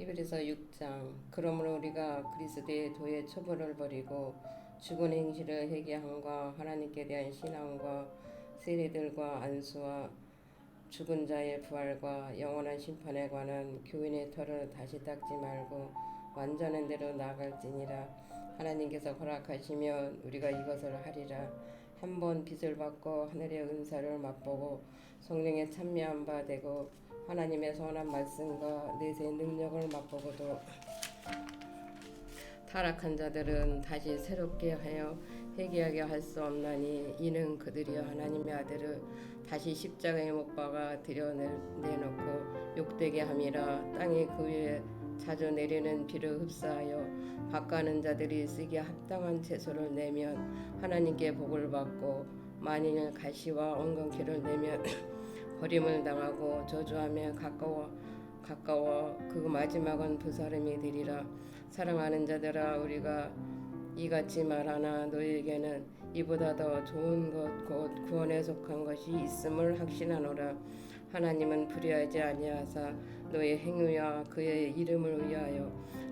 히브리서 6장. 그러므로 우리가 그리스도의 도의 처벌을 버리고 죽은 행실을 회개함과 하나님께 대한 신앙과 세례들과 안수와 죽은 자의 부활과 영원한 심판에 관한 교인의 털을 다시 닦지 말고 완전한 대로 나아갈지니라. 하나님께서 허락하시면 우리가 이것을 하리라 한번 빚을 받고 하늘의 은사를 맛보고 성령의 참여한 바 되고 하나님의 선한 말씀과 내세 능력을 맛보고도 타락한 자들은 다시 새롭게 하여 회개하게 할 수 없나니 이는 그들이 하나님의 아들을 다시 십자가에 못 박아 들여내놓고 욕되게 함이라 땅이 그 위에 자주 내리는 비를 흡사하여 바가는 자들이 쓰기에 합당한 채소를 내면 하나님께 복을 받고 만일 가시와 엉겅퀴를 내면 버림을 당하고 저주하며 가까워 가까워 그 마지막은 부사름이 되리라. 사랑하는 자들아 우리가 이같이 말하나 너희에게는 이보다 더 좋은 것 곧 구원에 속한 것이 있음을 확신하노라 하나님은 불의하지 아니하사 너의 행위와 그의 이름을 위하여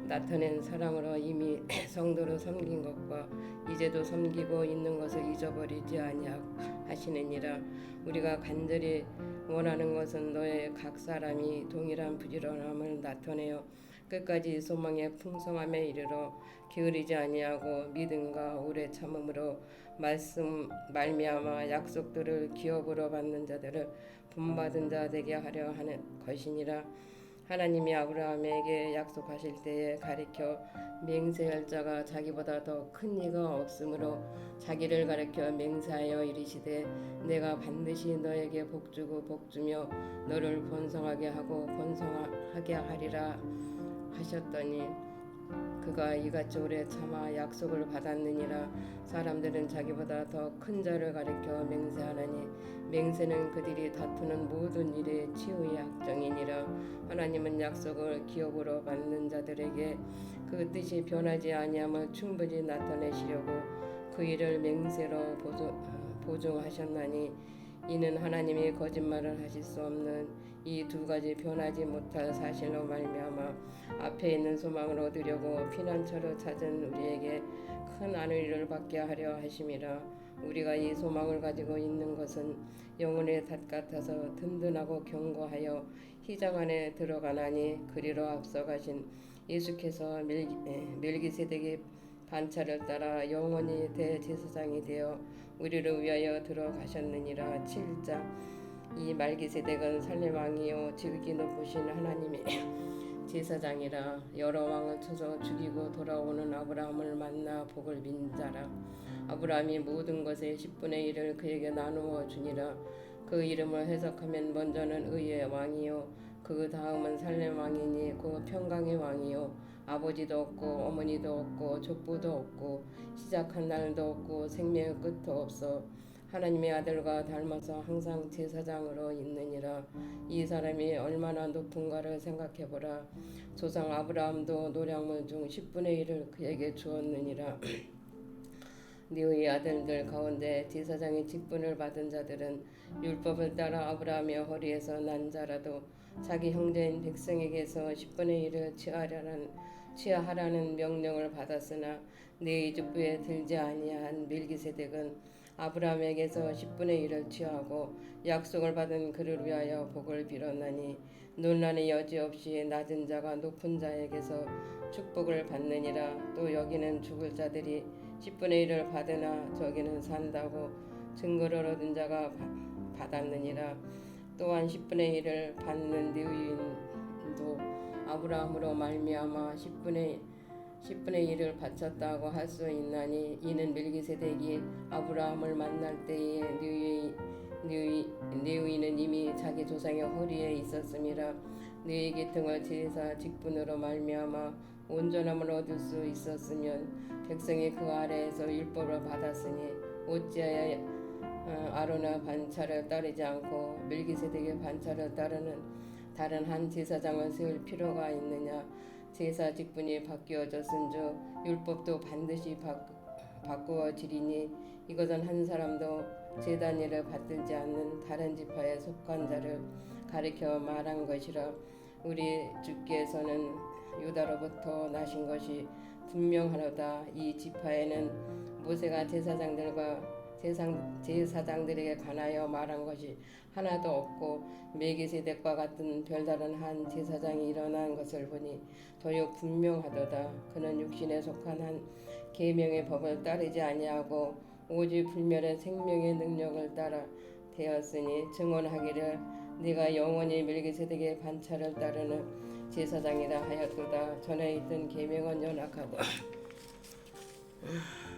나타낸 사랑으로 이미 성도로 섬긴 것과 이제도 섬기고 있는 것을 잊어버리지 아니하시느니라. 우리가 간절히 원하는 것은 너의 각 사람이 동일한 부지런함을 나타내어 끝까지 소망의 풍성함에 이르러 게으르지 아니하고 믿음과 오래 참음으로 말씀 말미암아 약속들을 기업으로 받는 자들을 본받은 자 되게 하려 하는 것이니라. 하나님이 아브라함에게 약속하실 때에 가리켜 맹세할 자가 자기보다 더 큰 이가 없으므로 자기를 가리켜 맹세하여 이르시되 내가 반드시 너에게 복주고 복주며 너를 번성하게 하고 번성하게 하리라 하셨더니 그가 이같이 오래 참아 약속을 받았느니라 사람들은 자기보다 더 큰 자를 가리켜 맹세하나니 맹세는 그들이 다투는 모든 일의 치유의 학정이니라. 하나님은 약속을 기업으로 받는 자들에게 그 뜻이 변하지 아니함을 충분히 나타내시려고 그 일을 맹세로 보증, 하셨나니 이는 하나님이 거짓말을 하실 수 없는 이 두 가지 변하지 못할 사실로 말미암아 앞에 있는 소망을 얻으려고 피난처를 찾은 우리에게 큰 안위를 받게 하려 하심이라 우리가 이 소망을 가지고 있는 것은 영혼의 닷 같아서 든든하고 견고하여 희장 안에 들어가나니 그리로 앞서가신 예수께서 멜기, 멜기세덱의 반차를 따라 영원히 대제사장이 되어 우리를 위하여 들어가셨느니라. 7장 이 말기세덱은 살렘 왕이요 지극히 높으신 하나님의 제사장이라 여러 왕을 쳐서 죽이고 돌아오는 아브라함을 만나 복을 빈 자라. 아브라함이 모든 것의 10분의 1을 그에게 나누어 주니라. 그 이름을 해석하면 먼저는 의의 왕이요 그 다음은 살렘 왕이니 그 평강의 왕이요. 아버지도 없고 어머니도 없고 족보도 없고 시작한 날도 없고 생명의 끝도 없어 하나님의 아들과 닮아서 항상 제사장으로 있느니라. 이 사람이 얼마나 높은가를 생각해보라. 조상 아브라함도 노량물 중 10분의 1을 그에게 주었느니라. 네의 아들들 가운데 제사장의 직분을 받은 자들은 율법을 따라 아브라함의 허리에서 난 자라도 자기 형제인 백성에게서 10분의 1을 취하라는 취하라는 명령을 받았으나 네 이족부에 들지 아니한 밀기세덱은 아브라함에게서 10분의 1을 취하고 약속을 받은 그를 위하여 복을 빌었나니 논란의 여지 없이 낮은 자가 높은 자에게서 축복을 받느니라. 또 여기는 죽을 자들이 10분의 1을 받으나 저기는 산다고 증거를 얻은 자가 받았느니라. 또한 10분의 1을 받는 레위인도 아브라함으로 말미암아 10분의 10분의 1을 바쳤다고 할 수 있나니 이는 밀기세덱이 아브라함을 만날 때에 느위 느위 느위는 이미 자기 조상의 허리에 있었음이라 느위 계통을 제사 직분으로 말미암아 온전함을 얻을 수 있었으면 백성이 그 아래에서 율법을 받았으니 어찌하여 어, 아로나 반차를 따르지 않고 밀기세덱의 반차를 따르는 다른 한 제사장을 세울 필요가 있느냐 제사 직분이 바뀌어졌은즉 율법도 반드시 바, 바꾸어지리니 이것은 한 사람도 제단 일을 받들지 않는 다른 지파에 속한 자를 가리켜 말한 것이라 우리 주께서는 유다로부터 나신 것이 분명하로다. 이 지파에는 모세가 제사장들과 제상, 제사장들에게 관하여 말한 것이 하나도 없고 메기세덱과 같은 별다른 한 제사장이 일어난 것을 보니 더욱 분명하도다. 그는 육신에 속한 한 계명의 법을 따르지 아니하고 오직 불멸의 생명의 능력을 따라 되었으니 증언하기를 네가 영원히 멜기세덱의 반차를 따르는 제사장이라 하였도다. 전에 있던 계명은 연약하고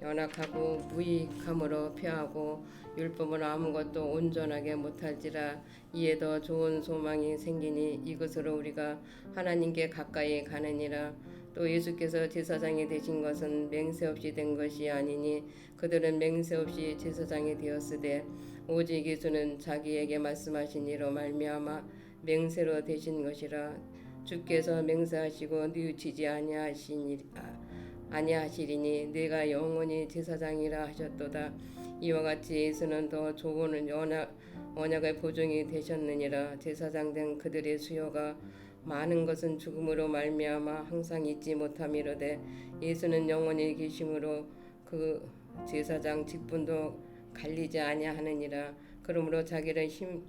연약하고 무익함으로 표하고 율법은 아무것도 온전하게 못할지라. 이에 더 좋은 소망이 생기니 이것으로 우리가 하나님께 가까이 가느니라. 또 예수께서 제사장이 되신 것은 맹세 없이 된 것이 아니니 그들은 맹세 없이 제사장이 되었으되 오직 예수는 자기에게 말씀하신 이로 말미암아 맹세로 되신 것이라. 주께서 맹세하시고 뉘우치지 아니하시니 아, 아니하시리니 내가 영원히 제사장이라 하셨도다. 이와 같이 예수는 더 좋은 언약, 언약의 보증이 되셨느니라. 제사장 된 그들의 수요가 많은 것은 죽음으로 말미암아 항상 잊지 못함이로되 예수는 영원히 계심으로 그 제사장 직분도 갈리지 아니하느니라. 그러므로 자기를 힘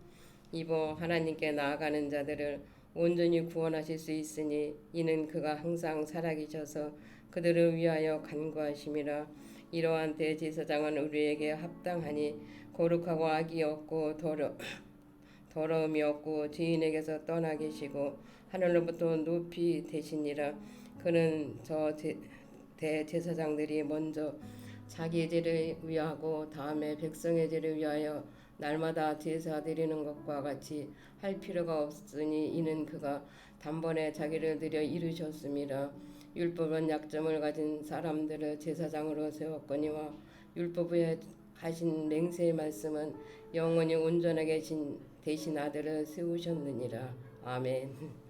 입어 하나님께 나아가는 자들을 온전히 구원하실 수 있으니 이는 그가 항상 살아계셔서 그들을 위하여 간구하심이라 이러한 대제사장은 우리에게 합당하니 거룩하고 악이 없고 더러 더러움이 없고 죄인에게서 떠나 계시고 하늘로부터 높이 되시니라. 그는 저 제- 대제사장들이 먼저 자기의 죄를 위하고 다음에 백성의 죄를 위하여 날마다 제사 드리는 것과 같이 할 필요가 없으니 이는 그가 단번에 자기를 들여 이루셨음이라 율법은 약점을 가진 사람들을 제사장으로 세웠거니와 율법에 하신 맹세의 말씀은 영원히 온전하게 신- 되신 아들을 세우셨느니라 아멘.